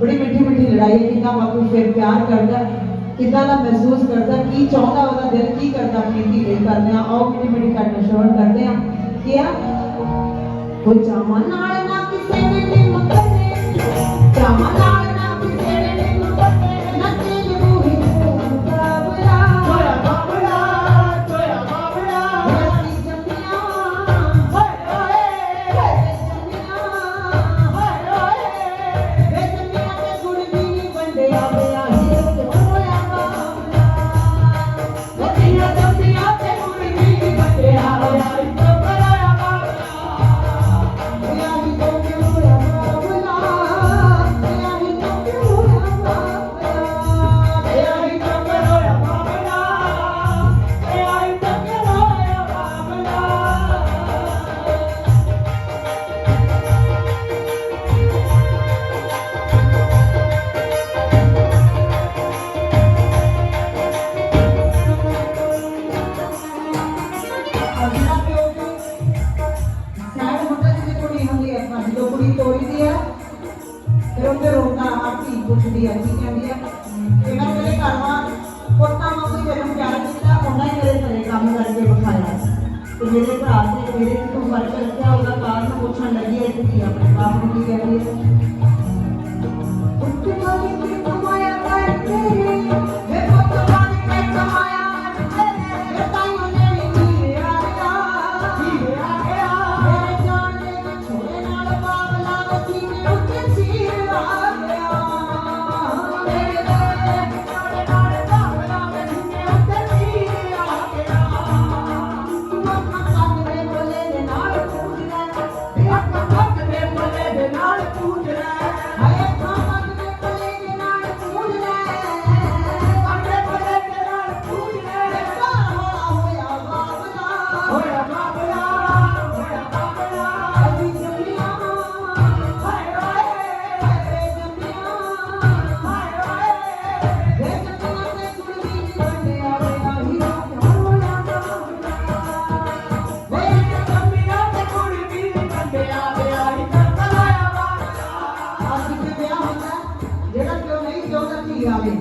ਬੜੀ ਮਿੱਠੀ ਮਿੱਠੀ ਲੜਾਈ ਹੈ ਕਿੰਨਾ ਬਾਪੂ ਫਿਰ ਪਿਆਰ ਕਰਦਾ, ਕਿੰਨਾ ਦਾ ਮਹਿਸੂਸ ਕਰਦਾ, ਕੀ ਚਾਹੁੰਦਾ ਉਹਦਾ ਦਿਲ, ਕੀ ਕਰਦਾ ਆਪਣੀ ਧੀ ਲਈ ਕਰਦੇ ਆ, ਆਓ ਮਿੱਠੀ ਮਿੱਠੀ ਘਟਨਾ ਸ਼ਰਵਣ ਕਰਦੇ ਆ ਕੀ ਆ ਉਹ ਚਾਵਾਂ ਨਾਲ ਨਾ ਕਿਸੇ ਨੇ मेरे भ्रा से मेरे तो फ़र्क रखा होगा तो आप पूछना लगी है? कि अपने काम की कह रही है ગામે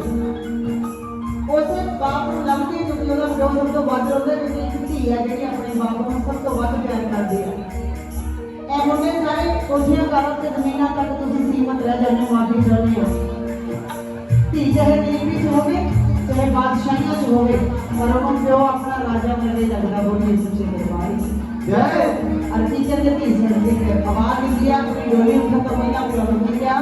પોતે બાપ ਨੂੰ ਲੱਭਦੇ ਕਿਉਂਕਿ ਉਹਦਾ ਪਿਓ ਸਭ ਤੋਂ ਵੱਧ ਰੋਂਦਾ ਕਿਉਂਕਿ ਇੱਕ ਧੀ ਆ ਜਿਹੜੀ ਆਪਣੇ ਬਾਪ ਨੂੰ ਸਭ ਤੋਂ ਵੱਧ ਪਿਆਰ ਕਰਦੀ ਆ ਇਹ ਮੁੰਡੇ ਸਾਰੇ ਕੋਠੀਆਂ ਕਰਨ ਤੇ ਜ਼ਮੀਨਾਂ ਤੱਕ ਤੁਸੀਂ ਸੀਮਤ ਰਹਿ ਜਾਂਦੇ ਹੋ ਮਾਫੀ ਚਾਹੁੰਦੇ ਹੋ ਧੀ ਚਾਹੇ ਨੀਵੀਂ ਚ ਹੋਵੇ ਚਾਹੇ ਬਾਦਸ਼ਾਹੀਆਂ ਚ ਹੋਵੇ ਪਰ ਉਹਨੂੰ ਪਿਓ ਆਪਣਾ ਰਾਜਾ ਮੰਨਦੇ ਜਾਂਦਾ ਬੋਲੀ ਸੱਚੇ ਦਰਬਾਰੀ ਜੈ ਅਰ ਟੀਚਰ ਦੇ ਧੀ ਸੜਦੇ ਹੈ ਆਵਾਜ਼ ਇੰਡੀਆ ਕੋਈ ਡੋਲੀ ਉੱਠਾ ਤਾਂ ਮਹੀਨਾ ਪੂਰਾ ਹੋ ਗਿਆ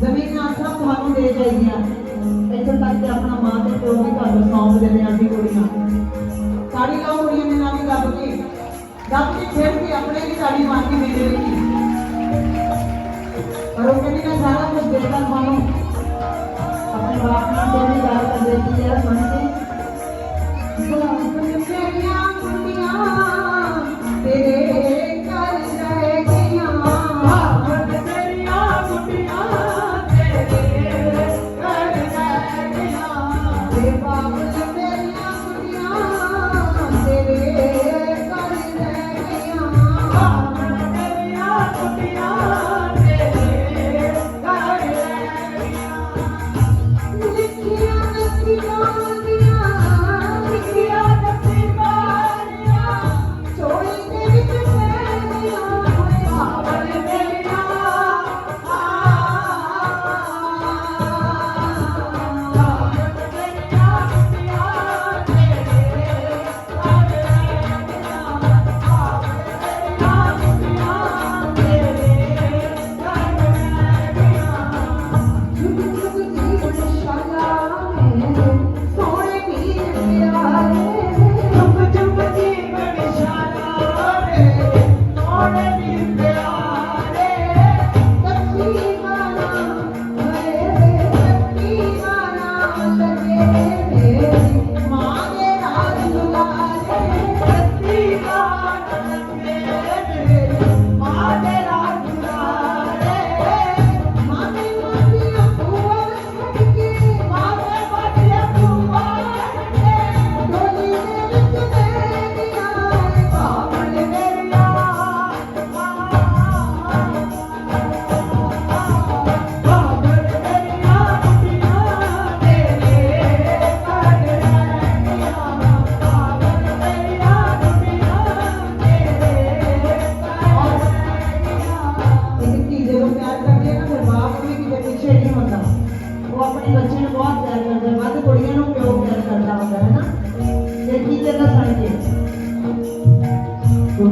ਜ਼ਮੀਨਾਂ ਸਭ ਤੁਹਾਨੂੰ ਦੇ ਜਾਈਆਂ ਇੱਥੋਂ ਤੱਕ ਕਿ ਆਪਣਾ ਮਾਂ ਤੇ ਪਿਓ ਵੀ ਤੁਹਾਨੂੰ ਸੌਂਪ ਦਿੰਦੇ ਆ ਅਸੀਂ ਕੁੜੀਆਂ ਸਾੜੀ ਲਾਓ ਕੁੜੀਆਂ ਦੇ ਨਾਲ ਦੱਬ ਕੇ ਦੱਬ ਕੇ ਖੇਡ ਕੇ ਆਪਣੇ ਵੀ ਸਾੜੀ ਮਾਰ ਮੇਰੇ ਲਈ ਪਰ ਉਹ ਕਹਿੰਦੀ ਮੈਂ ਸਾਰਾ ਕੁਝ ਦੇਣਾ ਤੁਹਾਨੂੰ। ਆਪਣੇ ਬਾਪ ਨਾਲ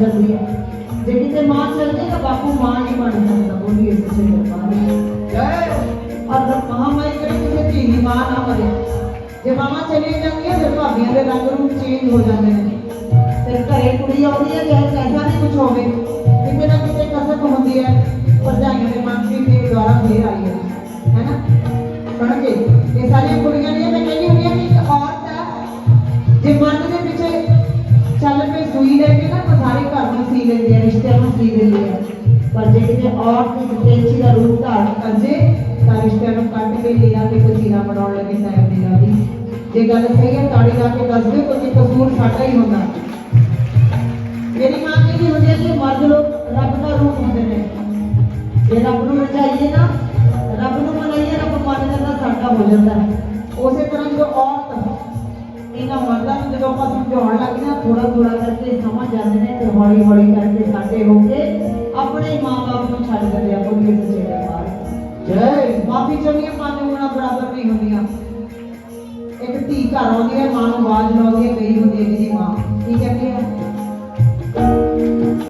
ਰੋਲ ਅਦਾ ਕਰ ਜਾਂਦੀ ਹੈ ਜੇ ਕਿਤੇ ਮਾਂ ਚਲ ਜਾਏ ਤਾਂ ਬਾਪੂ ਮਾਂ ਨਹੀਂ ਬਣ ਸਕਦਾ ਬੋਲੀਏ ਕਿਸੇ ਦਰਬਾਰ ਜੈ ਔਰ ਮਹਾਮਾਈ ਕਰੇ ਕਿਸੇ ਧੀ ਦੀ ਮਾਂ ਨਾ ਬਣੇ ਜੇ ਮਾਮਾ ਚਲੀ ਜਾਂਦੀ ਹੈ ਫਿਰ ਭਾਬੀਆਂ ਦੇ ਰੰਗ ਰੂਪ ਚੇਂਜ ਹੋ ਜਾਂਦੇ ਨੇ ਫਿਰ ਘਰੇ ਕੁੜੀ ਆਉਂਦੀ ਹੈ ਚਾਹੇ ਐਸਾ ਨਹੀਂ ਕੁਝ ਹੋਵੇ ਕਿਤੇ ਨਾ ਕਿਤੇ ਕਸਕ ਹੁੰਦੀ ਹੈ ਭਰਜਾਈਆਂ ਦੇ ਮਨ ਦੀ ਫਿਰ ਦੁਆਰਾ ਫੇਰ ਆਈ ਹੈ ਹੈਨਾ ਸੁਣ ਕੇ ਇਹ ਸਾਰੀਆਂ ਕੁੜੀਆਂ ਨੇ ਘਰ ਨੂੰ ਸੀ ਨੂੰ ਸੀ ਲੈਂਦੀ ਹੈ ਪਰ ਜੇ ਕਿਤੇ ਔਰਤ ਦੀ ਤੇਜੀ ਦਾ ਰੂਪ ਧਾਰਨ ਕਰ ਜੇ ਤਾਂ ਰਿਸ਼ਤਿਆਂ ਨੂੰ ਕੱਟ ਕੇ ਲੀਲਾ ਤੇ ਕਸੀਨਾ ਬਣਾਉਣ ਲੱਗੇ ਟਾਈਮ ਨਹੀਂ ਲੱਗਦੀ ਜੇ ਗੱਲ ਸਹੀ ਹੈ, ਤਾੜੀ ਲਾ ਕੇ ਦੱਸ ਦਿਓ ਕਿ ਕਸੂਰ ਸਾਡਾ ਹੀ ਹੁੰਦਾ। ਮੇਰੀ ਮਾਂ ਕਹਿੰਦੀ ਹੁੰਦੀ ਹੈ ਕਿ ਮਰਦ ਲੋਕ ਰੱਬ ਦਾ ਰੂਪ ਹੁੰਦੇ ਨੇ। ਜੇ ਰੱਬ ਨੂੰ ਰਚਾਈਏ ਨਾ ਰੱਬ ਨੂੰ ਮਨਾਈਏ, ਰੱਬ ਮੰਨ ਜਾਂਦਾ ਸਾਡਾ ਹੋ ਜਾਂਦਾ ਉਸੇ ਤਰ੍ਹਾਂ ਜਦੋਂ ਔਰਤ ਇਹਨਾਂ ਮਰਦਾਂ ਨੂੰ ਜਦੋਂ ਆਪਾਂ ਸਮਝਾਉਣ ਲੱਗੇ ਨਾ ਥੋੜਾ ਥੋੜਾ ਕਰਕੇ ਸਮਝ ਜਾਂਦੇ ਨੇ ਤੇ ਹੌਲੀ ਹੌਲੀ ਸਾਡੇ ਹੋ ਕੇ ਆਪਣੇ ਮਾਂ-ਬਾਪ ਨੂੰ ਛੱਡ ਦਿੰਦੇ ਆ ਬੋਲੀਏ ਸੱਚੇ ਦਰਬਾਰ ਜੈ। ਮਾਫੀ ਚਾਹੀਏ ਪੰਜ ਉਂਗਲਾਂ ਬਰਾਬਰ ਨਹੀਂ ਹੁੰਦੀਆਂ। ਇੱਕ ਧੀ ਘਰ ਆਉਂਦੀ ਹੈ ਮਾਂ ਨੂੰ ਆਵਾਜ਼ ਲਾਉਂਦੀ ਹੈ ਗਈ ਹੁੰਦੀ ਹੈ ਜਿਹਦੀ ਮਾਂ ਕੀ ਕਹਿੰਦੀ ਹੈ?